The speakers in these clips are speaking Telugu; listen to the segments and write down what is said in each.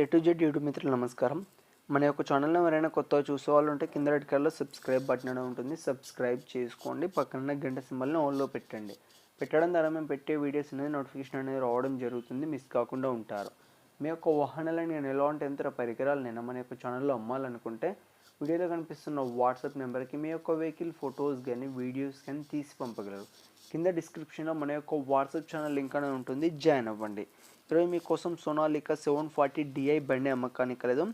ఏ టు జెడ్ యూట్యూబ్ మిత్రులు నమస్కారం. మన యొక్క ఛానల్ని ఎవరైనా కొత్తగా చూసే వాళ్ళు ఉంటే కింద రెడ్ కలర్లో సబ్స్క్రైబ్ బటన్ అనేది ఉంటుంది. సబ్స్క్రైబ్ చేసుకోండి. పక్కన గంట సింబల్ని ఆన్లో పెట్టండి. పెట్టడం ద్వారా మేము పెట్టే వీడియోస్ అనేది నోటిఫికేషన్ అనేది రావడం జరుగుతుంది. మిస్ కాకుండా ఉంటారు. మీ యొక్క వాహనాలను నేను ఎలాంటి యంత్ర పరికరాలు నేను? మన యొక్క ఛానల్లో అమ్మాలనుకుంటే వీడియోలో కనిపిస్తున్న వాట్సాప్ నెంబర్కి మీ యొక్క వెహికల్ ఫొటోస్ కానీ వీడియోస్ కానీ తీసి పంపగలరు. కింద డిస్క్రిప్షన్లో మన యొక్క వాట్సాప్ ఛానల్ లింక్ అనేది ఉంటుంది. జాయిన్ అవ్వండి. ఈరోజు మీకోసం సోనాలికా సెవెన్ ఫార్టీ డిఐ బండి అమ్మకానికి కలదు.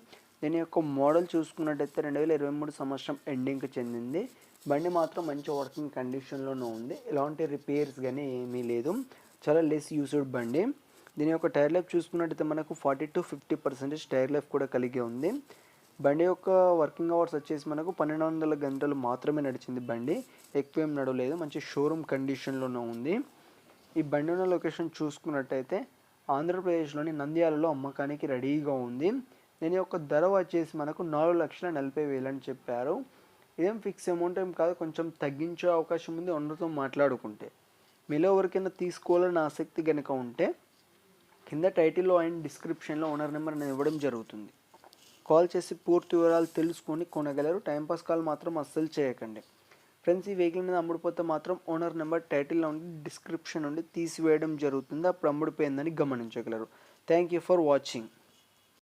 దీని యొక్క మోడల్ చూసుకున్నట్టయితే రెండు వేల ఇరవై మూడు సంవత్సరం ఎండింగ్కి చెందింది. బండి మాత్రం మంచి వర్కింగ్ కండిషన్లోనే ఉంది. ఎలాంటి రిపేర్స్ కానీ ఏమీ లేదు. చాలా లెస్ యూస్డ్ బండి. దీని యొక్క టైర్ లైఫ్ చూసుకున్నట్టయితే మనకు forty to fifty percentage tyre life కూడా కలిగి ఉంది. బండి యొక్క వర్కింగ్ అవర్స్ వచ్చేసి మనకు పన్నెండు వందల గంటలు మాత్రమే నడిచింది బండి. ఎక్కువ ఏం నడవలేదు. మంచి షోరూమ్ కండిషన్లోనే ఉంది. ఈ బండి ఉన్న లొకేషన్ చూసుకున్నట్టయితే ఆంధ్రప్రదేశ్లోని నంద్యాలలో అమ్మకానికి రెడీగా ఉంది. దీని యొక్క ధర వచ్చేసి మనకు నాలుగు లక్షల నలభై వేలు అని చెప్పారు. ఇదేం ఫిక్స్ అమౌంట్ ఏం కాదు. కొంచెం తగ్గించే అవకాశం ఉంది ఓనర్తో మాట్లాడుకుంటే. మీలో ఎవరికైనా తీసుకోవాలని ఆసక్తి కనుక ఉంటే కింద టైటిల్లో అండ్ డిస్క్రిప్షన్లో ఓనర్ నెంబర్ నేను ఇవ్వడం జరుగుతుంది. కాల్ చేసి పూర్తి వివరాలు తెలుసుకొని కొనగలరు. టైంపాస్ కాల్ మాత్రం అస్సలు చేయకండి. ఫ్రెండ్స్ ఈ వెహికల్ మీద అమ్ముడుపోతే మాత్రం ఓనర్ నెంబర్ టైటిల్ నుండి డిస్క్రిప్షన్ నుండి తీసివేయడం జరుగుతుంది. అప్పుడు అమ్ముడిపోయిందని గమనించగలరు. Thank you for watching